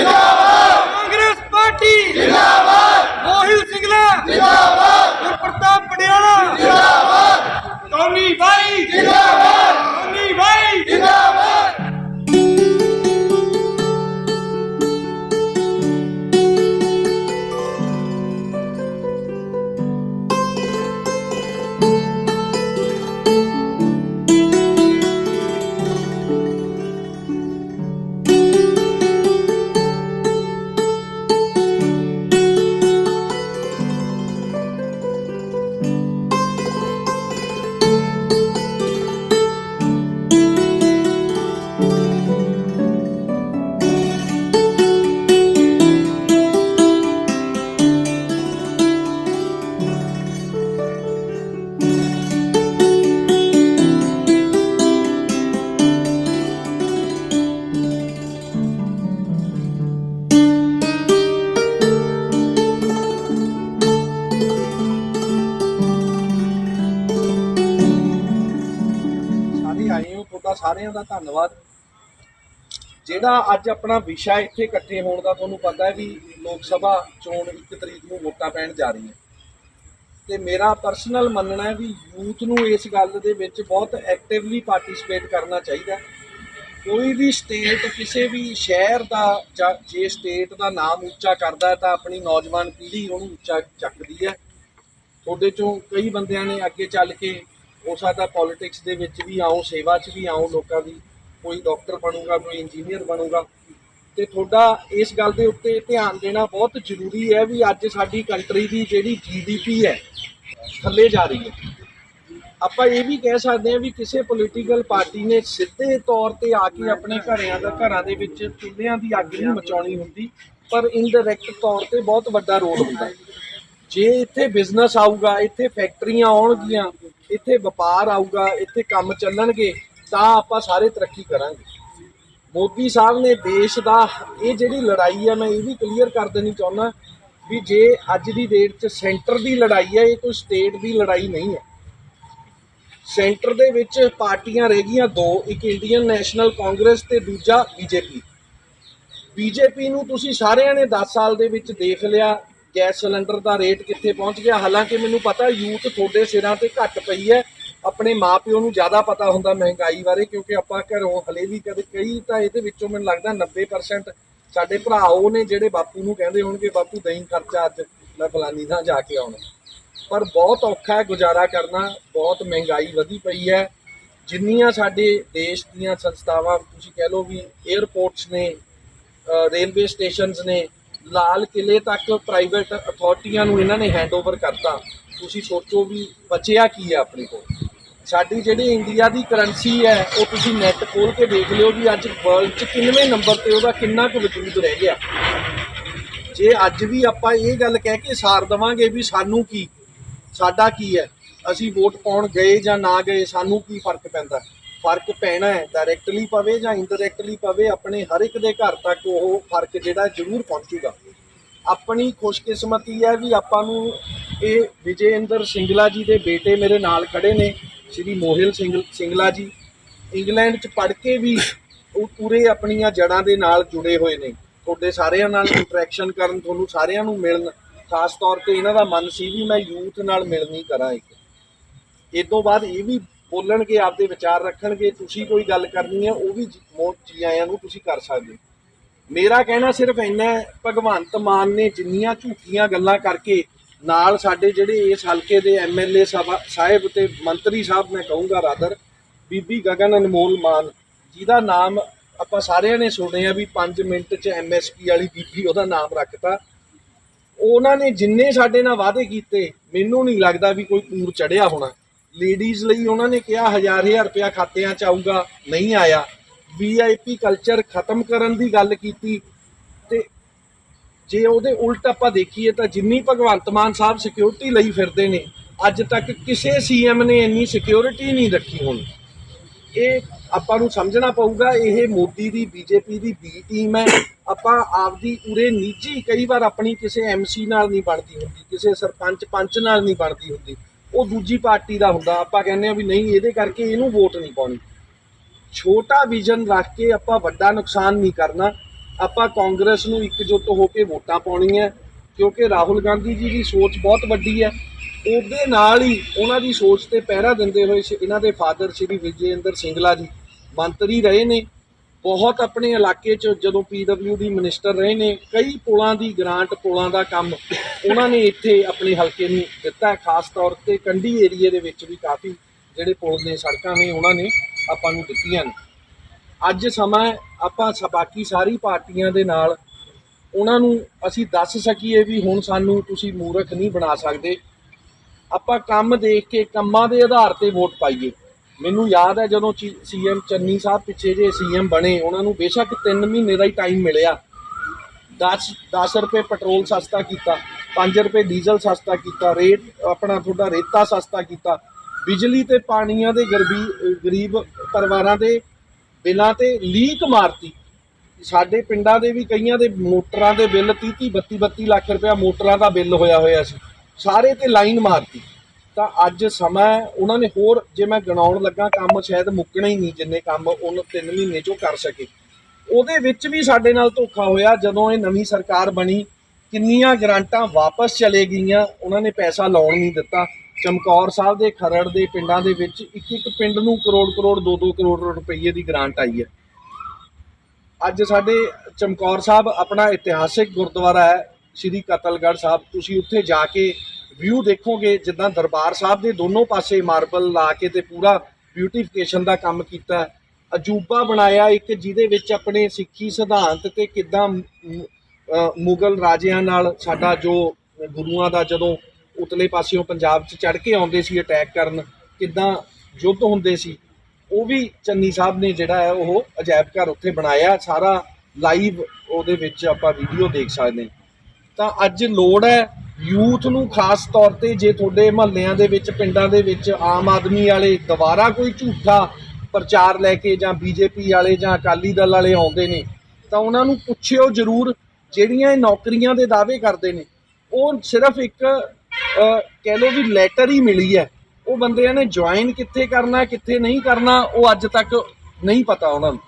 ਜਿੰਦਾਬਾਦ ਕਾਂਗਰਸ ਪਾਰਟੀ ਜਿੰਦਾਬਾਦ। ਮੋਹਿਲ ਸਿੰਘਲਾ ਜਿੰਦਾਬਾਦ। ਗੁਰਪ੍ਰਤਾਪ ਪਟਿਆਲਾ। ਜਿੰਦਾਬਾਦ। ਟੋਨੀ ਭਾਈ ਜਿੰਦਾਬਾਦ। ਟੋਨੀ ਭਾਈ ਸਾਰੇ ਸਾਰਿਆਂ ਦਾ ਧੰਨਵਾਦ। ਜਿਹੜਾ ਅੱਜ ਆਪਣਾ ਵਿਸ਼ਾ ਇੱਥੇ ਇਕੱਠੇ ਹੋਣ ਦਾ ਤੁਹਾਨੂੰ ਪਤਾ ਹੈ ਵੀ ਲੋਕ ਸਭਾ ਚੋਣ 1 ਤਰੀਕ ਨੂੰ ਵੋਟਾਂ ਪੈਣ ਜਾ ਰਹੀ ਹੈ ਤੇ ਮੇਰਾ ਪਰਸਨਲ ਮੰਨਣਾ ਹੈ ਵੀ ਯੂਥ ਨੂੰ ਇਸ ਗੱਲ ਦੇ ਵਿੱਚ ਬਹੁਤ ਐਕਟਿਵਲੀ ਪਾਰਟਿਸਿਪੇਟ ਕਰਨਾ ਚਾਹੀਦਾ ਕੋਈ ਵੀ ਸਟੇਟ ਕਿਸੇ ਵੀ ਸ਼ਹਿਰ ਦਾ ਜਾਂ ਜੇ ਸਟੇਟ ਦਾ ਨਾਮ ਉੱਚਾ ਕਰਦਾ ਤਾਂ ਆਪਣੀ ਨੌਜਵਾਨ ਪੀੜ੍ਹੀ ਉਹਨੂੰ ਉੱਚਾ ਚੱਕਦੀ ਹੈ। ਤੁਹਾਡੇ ਚੋਂ ਕਈ ਬੰਦਿਆਂ ਨੇ ਅੱਗੇ ਚੱਲ ਕੇ ਹੋ ਸਕਦਾ ਪੋਲਿਟਿਕਸ ਦੇ ਵਿੱਚ ਵੀ ਆਓ ਸੇਵਾ 'ਚ ਵੀ ਆਓ ਲੋਕਾਂ ਦੀ। ਕੋਈ ਡਾਕਟਰ ਬਣੂਗਾ, ਕੋਈ ਇੰਜੀਨੀਅਰ ਬਣੂਗਾ। ਤੇ ਤੁਹਾਡਾ ਇਸ ਗੱਲ ਦੇ ਉੱਤੇ ਧਿਆਨ ਦੇਣਾ ਬਹੁਤ ਜ਼ਰੂਰੀ ਹੈ ਵੀ ਅੱਜ ਸਾਡੀ ਕੰਟਰੀ ਦੀ ਜਿਹੜੀ ਜੀਡੀਪੀ ਹੈ, ਥੱਲੇ ਜਾ ਰਹੀ ਹੈ। ਆਪਾਂ ਇਹ ਵੀ ਕਹਿ ਸਕਦੇ ਹਾਂ ਵੀ ਕਿਸੇ ਪੋਲੀਟੀਕਲ ਪਾਰਟੀ ਨੇ ਸਿੱਧੇ ਤੌਰ ਤੇ ਆ ਕੇ ਆਪਣੇ ਘਰਿਆਂ ਦਾ, ਘਰਾਂ ਦੇ ਵਿੱਚ ਚੁੱਲ੍ਹਿਆਂ ਦੀ ਅੱਗ ਨਹੀਂ ਮਚਾਉਣੀ ਹੁੰਦੀ, ਪਰ ਇਨਡਾਇਰੈਕਟ ਤੌਰ ਤੇ ਬਹੁਤ ਵੱਡਾ ਰੋਲ ਹੁੰਦਾ। ਹੈ ਜੇ ਇੱਥੇ ਬਿਜ਼ਨਸ ਆਊਗਾ, ਇੱਥੇ ਫੈਕਟਰੀਆਂ ਆਉਣਗੀਆਂ, ਇੱਥੇ ਵਪਾਰ ਆਊਗਾ, ਇੱਥੇ ਕੰਮ ਚੱਲਣਗੇ, ਤਾਂ ਆਪਾਂ ਸਾਰੇ ਤਰੱਕੀ ਕਰਾਂਗੇ। ਮੋਦੀ ਸਾਹਿਬ ਨੇ ਦੇਸ਼ ਦਾ, ਇਹ ਜਿਹੜੀ ਲੜਾਈ ਆ, ਮੈਂ ਇਹ ਵੀ ਕਲੀਅਰ ਕਰ ਦੇਣੀ ਚਾਹੁੰਦਾ ਵੀ ਜੇ ਅੱਜ ਦੀ ਡੇਟ 'ਚ ਸੈਂਟਰ ਦੀ ਲੜਾਈ ਹੈ ਇਹ ਕੋਈ ਸਟੇਟ ਦੀ ਲੜਾਈ ਨਹੀਂ ਹੈ ਸੈਂਟਰ ਦੇ ਵਿੱਚ ਪਾਰਟੀਆਂ ਰਹਿ ਗਈਆਂ ਦੋ, ਇੱਕ ਇੰਡੀਅਨ ਨੈਸ਼ਨਲ ਕਾਂਗਰਸ ਤੇ ਦੂਜਾ ਬੀਜੇਪੀ ਬੀਜੇਪੀ ਨੂੰ ਤੁਸੀਂ ਸਾਰਿਆਂ ਨੇ 10 ਸਾਲ ਦੇ ਵਿੱਚ ਦੇਖ ਲਿਆ ਗੈਸ ਸਿਲੰਡਰ ਦਾ ਰੇਟ ਕਿੱਥੇ ਪਹੁੰਚ ਗਿਆ? ਹਾਲਾਂਕਿ ਮੈਨੂੰ ਪਤਾ ਯੂਥ ਤੁਹਾਡੇ ਸਿਰਾਂ ਤੇ ਘੱਟ ਪਈ ਹੈ। ਆਪਣੇ ਮਾਪਿਓ ਨੂੰ ਜ਼ਿਆਦਾ ਪਤਾ ਹੁੰਦਾ ਮਹਿੰਗਾਈ ਬਾਰੇ, ਕਿਉਂਕਿ ਆਪਾਂ ਘਰੋਂ ਹਲੇ ਵੀ ਕਦੇ ਕਈ ਤਾਂ ਇਹਦੇ ਵਿੱਚੋਂ ਮੈਨੂੰ ਲੱਗਦਾ 90% ਸਾਡੇ ਭਰਾ ਉਹ ਨੇ ਜਿਹੜੇ ਬਾਪੂ ਨੂੰ ਕਹਿੰਦੇ ਹੋਣਗੇ, ਬਾਪੂ, ਦਹੀਂ ਖਰਚਾ ਅੱਜ ਮੈਂ ਫਲਾਨੀ ਥਾਂ ਜਾ ਕੇ ਆਉਣਾ। ਪਰ ਬਹੁਤ ਔਖਾ ਹੈ ਗੁਜ਼ਾਰਾ ਕਰਨਾ। ਬਹੁਤ ਮਹਿੰਗਾਈ ਵਧੀ ਪਈ ਹੈ। ਜਿੰਨੀਆਂ ਸਾਡੇ ਦੇਸ਼ ਦੀਆਂ ਸੰਸਥਾਵਾਂ, ਤੁਸੀਂ ਕਹਿ ਲਓ ਵੀ 에ਅਰਪੋਰਟਸ ਨੇ ਰੇਲਵੇ ਸਟੇਸ਼ਨਸ ਨੇ ਲਾਲ ਕਿਲੇ ਤੱਕ ਪ੍ਰਾਈਵੇਟ ਅਥਾਰਟੀਆਂ ਨੂੰ ਇਹਨਾਂ ਨੇ ਹੈਂਡਓਵਰ ਕਰਤਾ। ਤੁਸੀਂ ਸੋਚੋ ਵੀ ਬਚਿਆ ਕੀ ਹੈ ਆਪਣੇ ਕੋਲ? ਸਾਡੀ ਜਿਹੜੀ ਇੰਡੀਆ ਦੀ ਕਰੰਸੀ ਹੈ, ਉਹ ਤੁਸੀਂ ਨੈਟ ਖੋਲ ਕੇ ਦੇਖ ਲਿਓ ਵੀ ਅੱਜ ਵਰਲਡ 'ਚ ਕਿੰਨਵੇਂ ਨੰਬਰ ਤੇ ਉਹਦਾ ਕਿੰਨਾ ਕੁ ਵਜੂਦ ਰਹਿ ਗਿਆ। ਜੇ ਅੱਜ ਵੀ ਆਪਾਂ ਇਹ ਗੱਲ ਕਹਿ ਕੇ ਸਾਰ ਦਵਾਂਗੇ ਵੀ ਸਾਨੂੰ ਕੀ, ਸਾਡਾ ਕੀ ਹੈ? ਅਸੀਂ ਵੋਟ ਪਾਉਣ ਗਏ ਜਾਂ ਨਾ ਗਏ, ਸਾਨੂੰ ਕੀ ਫ਼ਰਕ ਪੈਂਦਾ? ਫ਼ਰਕ ਪੈਣਾ ਹੈ ਡਾਇਰੈਕਟਲੀ ਪਵੇ ਜਾਂ ਇਨਡਾਇਰੈਕਟਲੀ ਪਵੇ, ਆਪਣੇ ਹਰ ਇੱਕ ਦੇ ਘਰ ਤੱਕ ਉਹ ਫ਼ਰਕ ਜਿਹੜਾ ਜ਼ਰੂਰ ਪਹੁੰਚੂਗਾ। ਆਪਣੀ ਖੁਸ਼ਕਿਸਮਤੀ ਹੈ ਵੀ ਆਪਾਂ ਨੂੰ ਇਹ ਵਿਜੇਂਦਰ ਸਿੰਗਲਾ ਜੀ ਦੇ ਬੇਟੇ ਮੇਰੇ ਨਾਲ ਖੜੇ ਨੇ, ਸ਼੍ਰੀ ਮੋਹਿਲ ਸਿੰਘ ਸਿੰਗਲਾ ਜੀ। ਇੰਗਲੈਂਡ ਚ ਪੜ੍ਹ ਕੇ ਵੀ ਉਹ ਪੂਰੇ ਆਪਣੀਆਂ ਜੜ੍ਹਾਂ ਦੇ ਨਾਲ ਜੁੜੇ ਹੋਏ ਨੇ। ਤੁਹਾਡੇ ਸਾਰਿਆਂ ਨਾਲ ਇੰਟਰੈਕਸ਼ਨ ਕਰਨ, ਤੁਹਾਨੂੰ ਸਾਰਿਆਂ ਨੂੰ ਮਿਲਣ, ਖਾਸ ਤੌਰ ਤੇ ਇਹਨਾਂ ਦਾ ਮਨ ਸੀ ਵੀ ਮੈਂ ਯੂਥ ਨਾਲ ਮਿਲਣੀ ਕਰਾਂ ਇੱਕ। ਇਹ ਤੋਂ ਬਾਅਦ ਇਹ ਵੀ ਬੋਲਣਗੇ, ਆਪਦੇ ਵਿਚਾਰ ਰੱਖਣਗੇ, ਤੁਸੀਂ ਕੋਈ ਗੱਲ ਕਰਨੀ ਹੈ, ਉਹ ਵੀ ਜੀ- ਮੋ ਜੀ ਆਇਆਂ ਨੂੰ ਤੁਸੀਂ ਕਰ ਸਕਦੇ ਹੋ। ਮੇਰਾ ਕਹਿਣਾ ਸਿਰਫ ਇੰਨਾ ਹੈ, ਭਗਵੰਤ ਮਾਨ ਨੇ ਜਿੰਨੀਆਂ ਝੂਠੀਆਂ ਗੱਲਾਂ ਕਰਕੇ ਨਾਲ ਸਾਡੇ ਜਿਹੜੇ ਇਸ ਹਲਕੇ ਦੇ ਐਮਐਲਏ ਸਾਹਿਬ ਤੇ ਮੰਤਰੀ ਸਾਹਿਬ, ਮੈਂ ਕਹੂੰਗਾ ਰਾਦਰ ਬੀਬੀ ਗਗਨ ਅਨਮੋਲ ਮਾਨ, ਜਿਹਦਾ ਨਾਮ ਆਪਾਂ ਸਾਰਿਆਂ ਨੇ ਸੁਣਿਆ ਵੀ 5 ਮਿੰਟ 'ਚ ਐਮਐਸਪੀ ਵਾਲੀ ਬੀਬੀ ਉਹਦਾ ਨਾਮ ਰੱਖਤਾ ਉਹਨਾਂ ਨੇ ਜਿੰਨੇ ਸਾਡੇ ਨਾਲ ਵਾਅਦੇ ਕੀਤੇ, ਮੈਨੂੰ ਨਹੀਂ ਲੱਗਦਾ ਵੀ ਕੋਈ ਪੂਰ ਚੜਿਆ ਹੋਣਾ ਲੇਡੀਜ਼ ਲਈ ਉਹਨਾਂ ਨੇ ਕਿਹਾ ਹਜ਼ਾਰ ਹਜ਼ਾਰ ਰੁਪਇਆ ਖਾਤਿਆਂ 'ਚ ਆਊਗਾ, ਨਹੀਂ ਆਇਆ। ਵੀਆਈਪੀ ਕਲਚਰ ਖਤਮ ਕਰਨ ਦੀ ਗੱਲ ਕੀਤੀ ਤੇ ਜੇ ਉਹਦੇ ਉਲਟ ਆਪਾਂ ਦੇਖੀਏ ਤਾਂ ਜਿੰਨੀ ਭਗਵੰਤ ਮਾਨ ਸਾਹਿਬ ਸਿਕਿਉਰਿਟੀ ਲਈ ਫਿਰਦੇ ਨੇ, ਅੱਜ ਤੱਕ ਕਿਸੇ ਸੀਐਮ ਨੇ ਇੰਨੀ ਸਿਕਿਉਰਿਟੀ ਨਹੀਂ ਰੱਖੀ ਹੋਣੀ। ਇਹ ਆਪਾਂ ਨੂੰ ਸਮਝਣਾ ਪਊਗਾ, ਇਹ ਮੋਦੀ ਦੀ ਬੀਜੇਪੀ ਦੀ ਬੀ ਟੀਮ ਹੈ। ਆਪਾਂ ਆਪਦੀ ਉਰੇ ਨਿੱਜੀ ਕਈ ਵਾਰ ਆਪਣੀ ਕਿਸੇ ਐਮਸੀ ਨਾਲ ਨਹੀਂ ਬਣਦੀ ਹੁੰਦੀ, ਕਿਸੇ ਸਰਪੰਚ ਪੰਚ ਨਾਲ ਨਹੀਂ ਬਣਦੀ ਹੁੰਦੀ। ਉਹ ਦੂਜੀ ਪਾਰਟੀ ਦਾ ਹੁੰਦਾ, ਆਪਾਂ ਕਹਿੰਦੇ ਆ ਵੀ ਨਹੀਂ, ਇਹਦੇ ਕਰਕੇ ਇਹਨੂੰ ਵੋਟ ਨਹੀਂ ਪਾਉਣੀ। ਛੋਟਾ ਵਿਜ਼ਨ ਰੱਖ ਕੇ ਆਪਾਂ ਵੱਡਾ ਨੁਕਸਾਨ ਨਹੀਂ ਕਰਨਾ। ਆਪਾਂ ਕਾਂਗਰਸ ਨੂੰ ਇਕਜੁੱਟ ਹੋ ਕੇ ਵੋਟਾਂ ਪਾਉਣੀਆਂ, ਕਿਉਂਕਿ ਰਾਹੁਲ ਗਾਂਧੀ ਜੀ ਦੀ ਸੋਚ ਬਹੁਤ ਵੱਡੀ ਹੈ। ਉਹਦੇ ਨਾਲ ਹੀ ਉਹਨਾਂ ਦੀ ਸੋਚ ਤੇ ਪਹਿਰਾ ਦਿੰਦੇ ਹੋਏ ਇਹਨਾਂ ਦੇ ਫਾਦਰ ਸ਼੍ਰੀ ਵਿਜੇਂਦਰ ਸਿੰਗਲਾ ਜੀ ਮੰਤਰੀ ਰਹੇ ਨੇ। ਬਹੁਤ ਆਪਣੇ ਇਲਾਕੇ 'ਚ ਜਦੋਂ ਡੀ ਮਿਨਿਸਟਰ ਰਹੇ ਨੇ, ਕਈ ਪੁਲਾਂ ਦੀ ਗ੍ਰਾਂਟ ਪੁਲਾਂ ਦਾ ਕੰਮ, ਉਹਨਾਂ ਨੇ ਇੱਥੇ ਆਪਣੇ ਹਲਕੇ ਨੂੰ ਦਿੱਤਾ ਖਾਸ ਤੌਰ ਤੇ ਕੰਢੀ ਏਰੀਏ ਦੇ ਵਿੱਚ ਵੀ ਕਾਫੀ ਜਿਹੜੇ ਪੁਲ ਨੇ, ਸੜਕਾਂ ਨੇ, ਉਹਨਾਂ ਨੇ ਆਪਾਂ ਨੂੰ ਦਿੱਤੀਆਂ ਨੇ। ਅੱਜ ਸਮਾਂ ਆਪਾਂ ਸ- ਬਾਕੀ ਸਾਰੀ ਪਾਰਟੀਆਂ ਦੇ ਨਾਲ ਉਹਨਾਂ ਨੂੰ ਅਸੀਂ ਦੱਸ ਸਕੀਏ ਵੀ ਹੁਣ ਸਾਨੂੰ ਤੁਸੀਂ ਮੂਰਖ ਨਹੀਂ ਬਣਾ ਸਕਦੇ। ਆਪਾਂ ਕੰਮ ਦੇਖ ਕੇ ਕੰਮਾਂ ਦੇ ਆਧਾਰ ਤੇ ਵੋਟ ਪਾਈਏ। ਮੈਨੂੰ ਯਾਦ ਹੈ ਜਦੋਂ ਸੀਐਮ ਚੰਨੀ ਸਾਹਿਬ ਪਿੱਛੇ ਜੇ ਸੀਐਮ ਬਣੇ, ਉਹਨਾਂ ਨੂੰ ਬੇਸ਼ੱਕ 3 ਮਹੀਨੇ ਦਾ ਹੀ ਟਾਈਮ ਮਿਲਿਆ। 10 10 ਰੁਪਏ ਪੈਟਰੋਲ ਸਸਤਾ ਕੀਤਾ 5 ਰੁਪਏ ਡੀਜ਼ਲ ਸਸਤਾ ਕੀਤਾ, ਰੇਟ ਆਪਣਾ ਤੁਹਾਡਾ ਰੇਤਾ ਸਸਤਾ ਕੀਤਾ। ਬਿਜਲੀ ਤੇ ਪਾਣੀਆਂ ਦੇ ਗਰੀਬੀ ਗਰੀਬ ਪਰਿਵਾਰਾਂ ਦੇ ਬਿੱਲਾਂ ਤੇ ਲੀਕ ਮਾਰਤੀ। ਸਾਡੇ ਪਿੰਡਾਂ ਦੇ ਵੀ ਕਈਆਂ ਦੇ ਮੋਟਰਾਂ ਦੇ ਬਿੱਲ 30 30 32 32 ਲੱਖ ਰੁਪਇਆ ਮੋਟਰਾਂ ਦਾ ਬਿੱਲ ਹੋਇਆ ਹੋਇਆ ਸੀ। ਸਾਰੇ ਤੇ ਲਾਈਨ ਮਾਰਤੀ। ਤਾਂ ਅੱਜ ਸਮਾਂ ਉਹਨਾਂ ਨੇ ਹੋਰ ਜੇ ਮੈਂ ਗਣਾਉਣ ਲੱਗਾ ਕੰਮ ਸ਼ਾਇਦ ਮੁੱਕਣਾ ਹੀ ਨਹੀਂ ਜਿੰਨੇ ਕੰਮ ਉਹਨ 3 ਮਹੀਨੇ ਚੋਂ ਕਰ ਸਕੇ। ਉਹਦੇ ਵਿੱਚ ਵੀ ਸਾਡੇ ਨਾਲ ਧੋਖਾ ਹੋਇਆ ਜਦੋਂ ਇਹ ਨਵੀਂ ਸਰਕਾਰ ਬਣੀ, ਕਿੰਨੀਆਂ ਗ੍ਰਾਂਟਾਂ ਵਾਪਸ ਚਲੇ ਗਈਆਂ, ਉਹਨਾਂ ਨੇ ਪੈਸਾ ਲਾਉਣ ਨਹੀਂ ਦਿੱਤਾ। ਚਮਕੌਰ ਸਾਹਿਬ ਦੇ ਖਰੜ ਦੇ ਪਿੰਡਾਂ ਦੇ ਵਿੱਚ ਇੱਕ ਇੱਕ ਪਿੰਡ ਨੂੰ ਕਰੋੜ ਕਰੋੜ 2-2 ਕਰੋੜ ਰੁਪਏ ਦੀ ਗ੍ਰਾਂਟ ਆਈ ਹੈ। ਅੱਜ ਸਾਡੇ ਚਮਕੌਰ ਸਾਹਿਬ ਆਪਣਾ ਇਤਿਹਾਸਿਕ ਗੁਰਦੁਆਰਾ ਹੈ, ਸ਼੍ਰੀ ਕਤਲਗੜ੍ਹ ਸਾਹਿਬ। ਤੁਸੀਂ ਉੱਥੇ ਜਾ ਕੇ ਵਿਊ ਦੇਖੋਗੇ, ਜਿੱਦਾਂ ਦਰਬਾਰ ਸਾਹਿਬ ਦੇ ਦੋਨੋਂ ਪਾਸੇ ਮਾਰਬਲ ਲਾ ਕੇ ਤੇ ਪੂਰਾ ਬਿਊਟੀਫਿਕੇਸ਼ਨ ਦਾ ਕੰਮ ਕੀਤਾ। ਅਜੂਬਾ ਬਣਾਇਆ ਇੱਕ, ਜਿਹਦੇ ਵਿੱਚ ਆਪਣੇ ਸਿੱਖੀ ਸਿਧਾਂਤ ਤੇ ਕਿੱਦਾਂ ਮੁਗਲ ਰਾਜਿਆਂ ਨਾਲ ਸਾਡਾ ਜੋ ਗੁਰੂਆਂ ਦਾ ਜਦੋਂ ਉਤਲੇ ਪਾਸਿਓਂ ਪੰਜਾਬ 'ਚ ਚੜ ਕੇ ਆਉਂਦੇ ਸੀ ਅਟੈਕ ਕਰਨ, ਕਿੱਦਾਂ ਯੁੱਧ ਹੁੰਦੇ ਸੀ, ਉਹ ਵੀ ਚੰਨੀ ਸਾਹਿਬ ਨੇ ਜਿਹੜਾ ਹੈ ਉਹ ਅਜਾਇਬ ਘਰ ਉੱਥੇ ਬਣਾਇਆ। ਸਾਰਾ ਲਾਈਵ ਉਹਦੇ ਵਿੱਚ ਆਪਾਂ ਵੀਡੀਓ ਦੇਖ ਸਕਦੇ ਤਾਂ ਅੱਜ ਲੋੜ ਹੈ ਯੂਥ ਨੂੰ ਖਾਸ ਤੌਰ ਤੇ ਜੇ ਤੁਹਾਡੇ ਮਹੱਲਿਆਂ ਦੇ ਵਿੱਚ, ਪਿੰਡਾਂ ਦੇ ਵਿੱਚ ਆਮ ਆਦਮੀ ਵਾਲੇ ਦੁਬਾਰਾ ਕੋਈ ਝੂਠਾ ਪ੍ਰਚਾਰ ਲੈ ਕੇ ਜਾਂ ਬੀਜੇਪੀ ਵਾਲੇ ਜਾਂ ਅਕਾਲੀ ਦਲ ਵਾਲੇ ਆਉਂਦੇ ਨੇ, ਤਾਂ ਉਹਨਾਂ ਨੂੰ ਪੁੱਛਿਓ ਜ਼ਰੂਰ ਜਿਹੜੀਆਂ ਇਹ ਨੌਕਰੀਆਂ ਦੇ ਦਾਅਵੇ ਕਰਦੇ ਨੇ। ਉਹ ਸਿਰਫ ਇੱਕ ਕਹਿ ਲਓ ਵੀ ਲੈਟਰ ਹੀ ਮਿਲੀ ਹੈ। ਉਹ ਬੰਦਿਆਂ ਨੇ ਜੁਆਇਨ ਕਿੱਥੇ ਕਰਨਾ, ਕਿੱਥੇ ਨਹੀਂ ਕਰਨਾ, ਉਹ ਅੱਜ ਤੱਕ ਨਹੀਂ ਪਤਾ ਉਹਨਾਂ ਨੂੰ।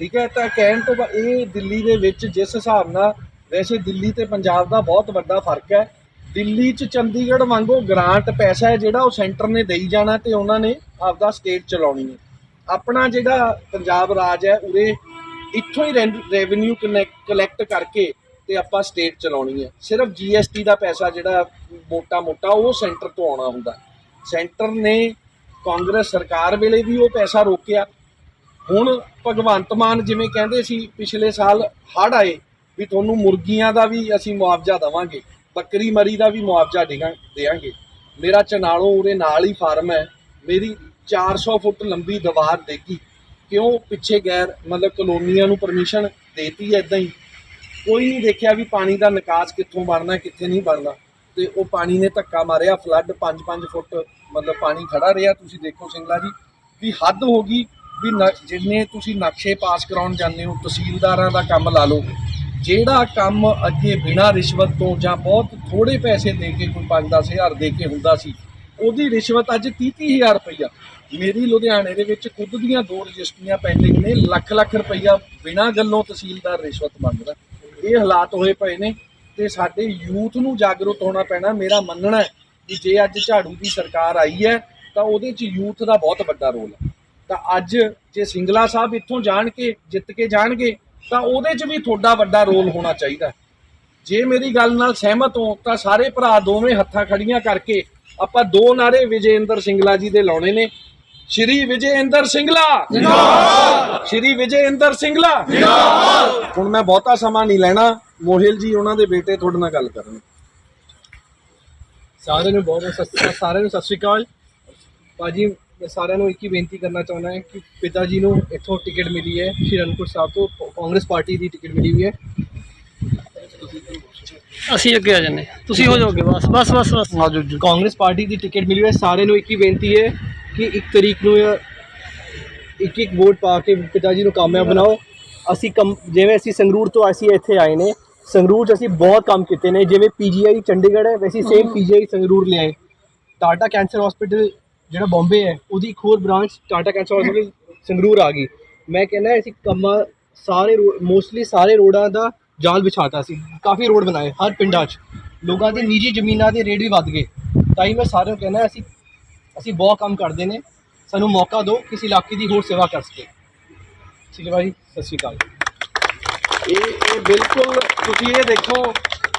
ਠੀਕ ਹੈ, ਤਾਂ ਕਹਿਣ ਤੋਂ ਬਾ, ਇਹ ਦਿੱਲੀ ਦੇ ਵਿੱਚ ਜਿਸ ਹਿਸਾਬ ਨਾਲ, ਵੈਸੇ ਦਿੱਲੀ ਤੇ ਪੰਜਾਬ ਦਾ ਬਹੁਤ ਵੱਡਾ ਫ਼ਰਕ ਹੈ। ਦਿੱਲੀ 'ਚ ਚੰਡੀਗੜ੍ਹ ਵਾਂਗੂ ਗ੍ਰਾਂਟ ਪੈਸਾ ਹੈ ਜਿਹੜਾ ਉਹ ਸੈਂਟਰ ਨੇ ਦੇਈ ਜਾਣਾ ਤੇ ਉਹਨਾਂ ਨੇ ਆਪਦਾ ਸਟੇਟ ਚਲਾਉਣੀ ਹੈ। ਆਪਣਾ ਜਿਹੜਾ ਪੰਜਾਬ ਰਾਜ ਹੈ, ਉਰੇ ਇੱਥੋਂ ਹੀ ਰੈਵਨਿਊ ਕਲੈਕਟ ਕਰਕੇ ਤੇ ਆਪਾਂ ਸਟੇਟ ਚਲਾਉਣੀ ਹੈ। ਸਿਰਫ ਜੀਐਸਟੀ ਦਾ ਪੈਸਾ ਜਿਹੜਾ ਮੋਟਾ ਮੋਟਾ ਉਹ ਸੈਂਟਰ ਤੋਂ ਆਉਣਾ ਹੁੰਦਾ। ਸੈਂਟਰ ਨੇ ਕਾਂਗਰਸ ਸਰਕਾਰ ਵੇਲੇ ਵੀ ਉਹ ਪੈਸਾ ਰੋਕਿਆ। ਹੁਣ ਭਗਵੰਤ ਮਾਨ ਜਿਵੇਂ ਕਹਿੰਦੇ ਸੀ, ਪਿਛਲੇ ਸਾਲ ਹੜ੍ਹ ਆਏ ਵੀ ਤੁਹਾਨੂੰ ਮੁਰਗੀਆਂ ਦਾ ਵੀ ਅਸੀਂ ਮੁਆਵਜ਼ਾ ਦੇਵਾਂਗੇ। ਬੱਕਰੀ ਮਰੀ ਦਾ ਵੀ ਮੁਆਵਜ਼ਾ ਦੇਗਾ ਦੇਵਾਂਗੇ। ਮੇਰਾ ਚਨਾਲੋਂ ਉਰੇ ਨਾਲ ਹੀ ਫਾਰਮ ਹੈ। ਮੇਰੀ 400 ਫੁੱਟ ਲੰਬੀ ਦੀਵਾਰ ਦੇਗੀ ਕਿਉਂ ਪਿੱਛੇ ਗੈਰ ਮਤਲਬ ਕਲੋਨੀਆਂ ਨੂੰ ਪਰਮਿਸ਼ਨ ਦੇਤੀ ਐ ਇਦਾਂ ਹੀ? ਕੋਈ ਨਹੀਂ ਦੇਖਿਆ ਵੀ ਪਾਣੀ ਦਾ ਨਿਕਾਸ ਕਿੱਥੋਂ ਬਣਨਾ, ਕਿੱਥੇ ਨਹੀਂ ਬਣਨਾ। ਤੇ ਉਹ ਪਾਣੀ ਨੇ ਧੱਕਾ ਮਾਰਿਆ ਫਲੱਡ 5-5 ਫੁੱਟ ਮਤਲਬ ਪਾਣੀ ਖੜਾ ਰਿਹਾ। ਤੁਸੀਂ ਦੇਖੋ ਸਿੰਗਲਾ ਜੀ, ਵੀ ਹੱਦ ਹੋ ਗਈ ਵੀ ਨ- ਜਿੰਨੇ ਤੁਸੀਂ ਨਕਸ਼ੇ ਪਾਸ ਕਰਾਉਣ ਜਾਂਦੇ ਹੋ, ਤਹਿਸੀਲਦਾਰਾਂ ਦਾ ਕੰਮ ਲਾ ਲਓ। ਜਿਹੜਾ ਕੰਮ ਅੱਗੇ ਬਿਨਾਂ ਰਿਸ਼ਵਤ ਤੋਂ ਜਾਂ ਬਹੁਤ ਥੋੜੇ ਪੈਸੇ ਦੇ ਕੇ ਕੋਈ 5-10 ਹਜ਼ਾਰ ਦੇ ਕੇ ਹੁੰਦਾ ਸੀ, ਉਹਦੀ ਰਿਸ਼ਵਤ ਅੱਜ 30-30 ਹਜ਼ਾਰ ਰੁਪਈਆ ਮੇਰੀ ਲੁਧਿਆਣੇ ਦੇ ਵਿੱਚ ਖੁਦ ਦੀਆਂ ਦੋ ਰਜਿਸਟਰੀਆਂ ਪੈਂਡਿੰਗ ਨੇ, ਲੱਖ ਲੱਖ ਰੁਪਈਆ ਬਿਨਾਂ ਗੱਲੋਂ ਤਹਿਸੀਲਦਾਰ ਰਿਸ਼ਵਤ ਮੰਗਦਾ। ਇਹ ਹਾਲਾਤ ਹੋਏ ਪਏ ਨੇ ਤੇ ਸਾਡੇ ਯੂਥ ਨੂੰ ਜਾਗਰੂਕ ਹੋਣਾ ਪੈਣਾ, ਮੇਰਾ ਮੰਨਣਾ ਹੈ ਕਿ ਜੇ ਅੱਜ ਝਾੜੂ ਦੀ ਸਰਕਾਰ ਆਈ ਹੈ, ਤਾਂ ਉਹਦੇ 'ਚ ਯੂਥ ਦਾ ਬਹੁਤ ਵੱਡਾ ਰੋਲ ਹੈ। ਤਾਂ ਅੱਜ ਜੇ ਸਿੰਗਲਾ ਸਾਹਿਬ ਇੱਥੋਂ ਜਾਣ ਕੇ ਜਿੱਤ ਕੇ ਜਾਣਗੇ ਤਾਂ ਉਹਦੇ 'ਚ ਵੀ ਤੁਹਾਡਾ ਵੱਡਾ ਰੋਲ ਹੋਣਾ ਚਾਹੀਦਾ। ਜੇ ਮੇਰੀ ਗੱਲ ਨਾਲ ਸਹਿਮਤ ਹੋ ਤਾਂ ਸਾਰੇ ਭਰਾ ਦੋਵੇਂ ਹੱਥਾਂ ਖੜੀਆਂ ਕਰਕੇ ਆਪਾਂ ਦੋ ਨਾਰੇ ਵਿਜੇਂਦਰ ਸਿੰਗਲਾ ਜੀ ਦੇ ਲਾਉਣੇ ਨੇ। ਸ਼੍ਰੀ ਵਿਜੇਂਦਰ ਸਿੰਗਲਾ! ਜਿੰਦਾਬਾਦ! ਸ਼੍ਰੀ ਵਿਜੇਂਦਰ ਸਿੰਗਲਾ! ਜਿੰਦਾਬਾਦ! ਹੁਣ ਮੈਂ ਬਹੁਤਾ ਸਮਾਂ ਨਹੀਂ ਲੈਣਾ। ਮੋਹਿਲ ਜੀ ਉਹਨਾਂ ਦੇ ਬੇਟੇ ਤੁਹਾਡੇ ਨਾਲ ਗੱਲ ਕਰਨਗੇ ਸਾਰਿਆਂ ਨੂੰ ਬਹੁਤ ਬਹੁਤ ਸਤਿ ਸਾਰਿਆਂ ਨੂੰ ਸਤਿ ਸ਼੍ਰੀ ਅਕਾਲ। ਭਾਜੀ ਸਾਰਿਆਂ ਨੂੰ ਇੱਕ ਹੀ ਬੇਨਤੀ ਕਰਨਾ ਚਾਹੁੰਦਾ ਹਾਂ ਕਿ ਪਿਤਾ ਜੀ ਨੂੰ ਇੱਥੋਂ ਟਿਕਟ ਮਿਲੀ ਹੈ ਸ਼੍ਰੀ ਅਨੰਦਪੁਰ ਸਾਹਿਬ ਤੋਂ ਕਾਂਗਰਸ ਪਾਰਟੀ ਦੀ ਟਿਕਟ ਮਿਲੀ ਹੋਈ ਹੈ। ਅਸੀਂ ਅੱਗੇ ਆ ਜੰਨੇ ਤੁਸੀਂ ਹੋ ਜਾਓਗੇ ਬਸ ਬਸ ਬਸ ਬਸ। ਕਾਂਗਰਸ ਪਾਰਟੀ ਦੀ ਟਿਕਟ ਮਿਲੀ ਹੋਈ ਹੈ। ਸਾਰਿਆਂ ਨੂੰ ਇੱਕ ਹੀ ਬੇਨਤੀ ਹੈ ਕਿ ਇੱਕ ਤਰੀਕ ਨੂੰ ਇੱਕ ਇੱਕ ਵੋਟ ਪਾ ਕੇ ਪਿਤਾ ਜੀ ਨੂੰ ਕਾਮਯਾਬ ਬਣਾਓ। ਅਸੀਂ ਕੰਮ ਜਿਵੇਂ ਅਸੀਂ ਸੰਗਰੂਰ ਤੋਂ ਅਸੀਂ ਇੱਥੇ ਆਏ ਨੇ ਸੰਗਰੂਰ 'ਚ ਅਸੀਂ ਬਹੁਤ ਕੰਮ ਕੀਤੇ ਨੇ। ਜਿਵੇਂ ਪੀਜੀਆਈ ਚੰਡੀਗੜ੍ਹ ਹੈ ਵੈਸੇ ਸੇਮ ਪੀਜੀਆਈ ਸੰਗਰੂਰ ਲਿਆਏ। ਟਾਟਾ ਕੈਂਸਰ ਹਸਪੀਟਲ ਜਿਹੜਾ ਬੰਬੇ ਹੈ, ਉਹਦੀ ਇੱਕ ਹੋਰ branch Tata cancer hospital Sangrur ਆ ਗਈ। ਮੈਂ ਕਹਿੰਦਾ ਅਸੀਂ ਕੰਮਾਂ ਸਾਰੇ ਮੋਸਟਲੀ ਸਾਰੇ ਰੋਡਾਂ ਦਾ ਜਾਲ ਵਿਛਾਤਾ ਸੀ। ਕਾਫੀ ਰੋਡ ਬਣਾਏ ਹਰ ਪਿੰਡਾਂ 'ਚ। ਲੋਕਾਂ ਦੇ ਨਿੱਜੀ ਜ਼ਮੀਨਾਂ ਦੇ ਰੇਟ ਵੀ ਵੱਧ ਗਏ। ਤਾਂ ਹੀ ਮੈਂ ਸਾਰਿਆਂ ਨੂੰ ਕਹਿੰਦਾ ਅਸੀਂ ਅਸੀਂ ਬਹੁਤ ਕੰਮ ਕਰਦੇ ਨੇ। ਸਾਨੂੰ ਮੌਕਾ ਦਿਓ, ਕਿਸੇ ਇਲਾਕੇ ਦੀ ਹੋਰ ਸੇਵਾ ਕਰ ਸਕੀਏ। ਠੀਕ ਹੈ ਭਾਈ ਸਤਿ ਸ਼੍ਰੀ ਅਕਾਲ। ਇਹ ਇਹ ਬਿਲਕੁਲ ਤੁਸੀਂ ਇਹ ਦੇਖੋ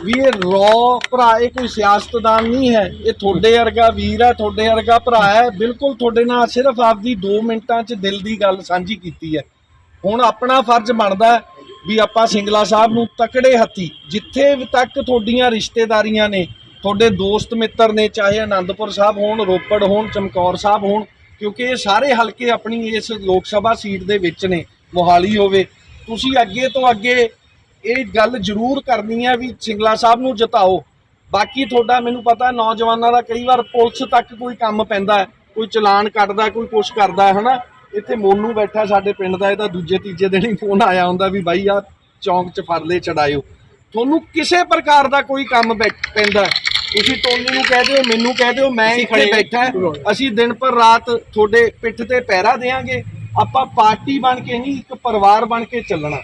ਵੀ ਇਹ ਰੌ ਭਰਾ, ਇਹ ਕੋਈ ਸਿਆਸਤਦਾਨ ਨਹੀਂ ਹੈ। ਇਹ ਤੁਹਾਡੇ ਵਰਗਾ ਵੀਰ ਹੈ, ਤੁਹਾਡੇ ਵਰਗਾ ਭਰਾ ਹੈ। ਬਿਲਕੁਲ ਤੁਹਾਡੇ ਨਾਲ ਸਿਰਫ ਆਪਦੀ 2 ਮਿੰਟਾਂ 'ਚ ਦਿਲ ਦੀ ਗੱਲ ਸਾਂਝੀ ਕੀਤੀ ਹੈ। ਹੁਣ ਆਪਣਾ ਫਰਜ਼ ਬਣਦਾ ਵੀ ਆਪਾਂ ਸਿੰਗਲਾ ਸਾਹਿਬ ਨੂੰ ਤਕੜੇ ਹੱਥੀ, ਜਿੱਥੇ ਤੱਕ ਤੁਹਾਡੀਆਂ ਰਿਸ਼ਤੇਦਾਰੀਆਂ ਨੇ, ਤੁਹਾਡੇ ਦੋਸਤ ਮਿੱਤਰ ਨੇ, ਚਾਹੇ ਆਨੰਦਪੁਰ ਸਾਹਿਬ ਹੋਣ, ਰੋਪੜ ਹੋਣ, ਚਮਕੌਰ ਸਾਹਿਬ ਹੋਣ, ਕਿਉਂਕਿ ਇਹ ਸਾਰੇ ਹਲਕੇ ਆਪਣੀ ਇਸ ਲੋਕ ਸਭਾ ਸੀਟ ਦੇ ਵਿੱਚ ਨੇ, ਮੋਹਾਲੀ ਹੋਵੇ। ਤੁਸੀਂ ਅੱਗੇ ਤੋਂ ਅੱਗੇ ਇਹ ਗੱਲ ਜ਼ਰੂਰ ਕਰਨੀ ਹੈ ਵੀ ਸਿੰਗਲਾ ਸਾਹਿਬ ਨੂੰ ਜਿਤਾਓ। ਬਾਕੀ ਤੁਹਾਡਾ ਮੈਨੂੰ ਪਤਾ ਨੌਜਵਾਨਾਂ ਦਾ ਕਈ ਵਾਰ ਪੁਲਿਸ ਤੱਕ ਕੋਈ ਕੰਮ ਪੈਂਦਾ ਹੈ ਕੋਈ ਚਲਾਨ ਕੱਟਦਾ ਕੋਈ ਕੁਛ ਕਰਦਾ ਹੈ ਹਨਾ? ਇੱਥੇ ਮੋਨੂ ਬੈਠਾ ਸਾਡੇ ਪਿੰਡ ਦਾ ਇਹਦਾ ਦੂਜੇ ਤੀਜੇ ਦਿਨ ਹੀ ਫੋਨ ਆਇਆ ਹੁੰਦਾ ਵੀ ਬਾਈ ਆ ਚੌਂਕ 'ਚ ਫੜ ਲੈ ਚੜਾਇਓ। ਤੁਹਾਨੂੰ ਕਿਸੇ ਪ੍ਰਕਾਰ ਦਾ ਕੋਈ ਕੰਮ ਪੈਂਦਾ ਹੈ, ਤੁਸੀਂ ਟੋਨੀ ਨੂੰ ਕਹਿ ਦਿਓ ਮੈਨੂੰ ਕਹਿ ਦਿਓ ਮੈਂ ਇੱਥੇ ਖੜੇ ਹਾਂ। ਬੈਠਾ ਹਾਂ। ਅਸੀਂ ਦਿਨ ਪਰ ਰਾਤ ਤੁਹਾਡੇ ਪਿੱਠ ਤੇ ਪਹਿਰਾ ਦੇਾਂਗੇ ਆਪਾਂ ਪਾਰਟੀ ਬਣ ਕੇ ਨਹੀਂ ਇੱਕ ਪਰਿਵਾਰ ਬਣ ਕੇ ਚੱਲਣਾ।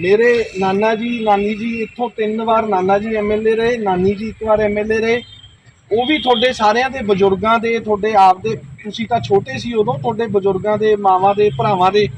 ਮੇਰੇ ਨਾਨਾ ਜੀ, ਨਾਨੀ ਜੀ, ਇੱਥੋਂ ਤਿੰਨ ਵਾਰ ਨਾਨਾ ਜੀ ਐਮਐਲਏ ਰਹੇ, ਨਾਨੀ ਜੀ ਇੱਕ ਵਾਰ ਐਮਐਲਏ ਰਹੇ। ਉਹ ਵੀ ਤੁਹਾਡੇ ਸਾਰਿਆਂ ਦੇ ਬਜ਼ੁਰਗਾਂ ਦੇ, ਤੁਹਾਡੇ ਆਪ ਦੇ, ਤੁਸੀਂ ਤਾਂ ਛੋਟੇ ਸੀ ਉਦੋਂ ਤੁਹਾਡੇ ਬਜ਼ੁਰਗਾਂ ਦੇ, ਮਾਵਾਂ ਦੇ, ਭਰਾਵਾਂ ਦੇ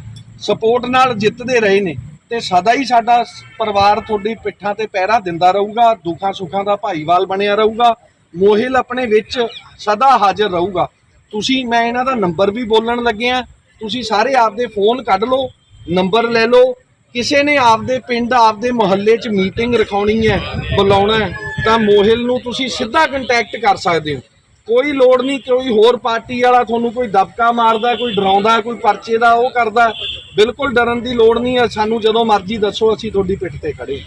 ਸਪੋਰਟ ਨਾਲ ਜਿੱਤਦੇ ਰਹੇ ਨੇ। ਤੇ ਸਦਾ ਹੀ ਸਾਡਾ ਪਰਿਵਾਰ ਤੁਹਾਡੀ ਪਿੱਠਾਂ ਤੇ ਪਹਿਰਾ ਦਿੰਦਾ ਰਹੂਗਾ, ਦੁੱਖਾਂ ਸੁੱਖਾਂ ਦਾ ਭਾਈਵਾਲ ਬਣਿਆ ਰਹੂਗਾ, ਮੋਹਿਲ ਆਪਣੇ ਵਿੱਚ ਸਦਾ ਹਾਜ਼ਰ ਰਹੂਗਾ। ਤੁਸੀਂ, ਮੈਂ ਇਹਨਾਂ ਦਾ ਨੰਬਰ ਵੀ ਬੋਲਣ ਲੱਗਿਆ, ਤੁਸੀਂ ਸਾਰੇ ਆਪਦੇ ਫੋਨ ਕੱਢ ਲਓ, ਨੰਬਰ ਲੈ ਲਓ ਕਿਸੇ ਨੇ ਆਪਦੇ ਪਿੰਡ ਆਪਦੇ ਮੁਹੱਲੇ 'ਚ ਮੀਟਿੰਗ ਰਖਾਉਣੀ ਹੈ ਬੁਲਾਉਣਾ ਹੈ ਤਾਂ ਮੋਹਿਲ ਨੂੰ ਤੁਸੀਂ ਸਿੱਧਾ ਕੰਟੈਕਟ ਕਰ ਸਕਦੇ ਹੋ। ਕੋਈ ਲੋੜ ਨਹੀਂ ਕੋਈ ਹੋਰ ਪਾਰਟੀ ਵਾਲਾ ਤੁਹਾਨੂੰ ਕੋਈ ਦਬਕਾ ਮਾਰਦਾ ਕੋਈ ਡਰਾਉਂਦਾ ਕੋਈ ਪਰਚੇ ਦਾ ਉਹ ਕਰਦਾ। ਬਿਲਕੁਲ ਡਰਨ ਦੀ ਲੋੜ ਨਹੀਂ ਹੈ। ਸਾਨੂੰ ਜਦੋਂ ਮਰਜ਼ੀ ਦੱਸੋ ਅਸੀਂ ਤੁਹਾਡੀ ਪਿੱਠ ਤੇ ਖੜੇ।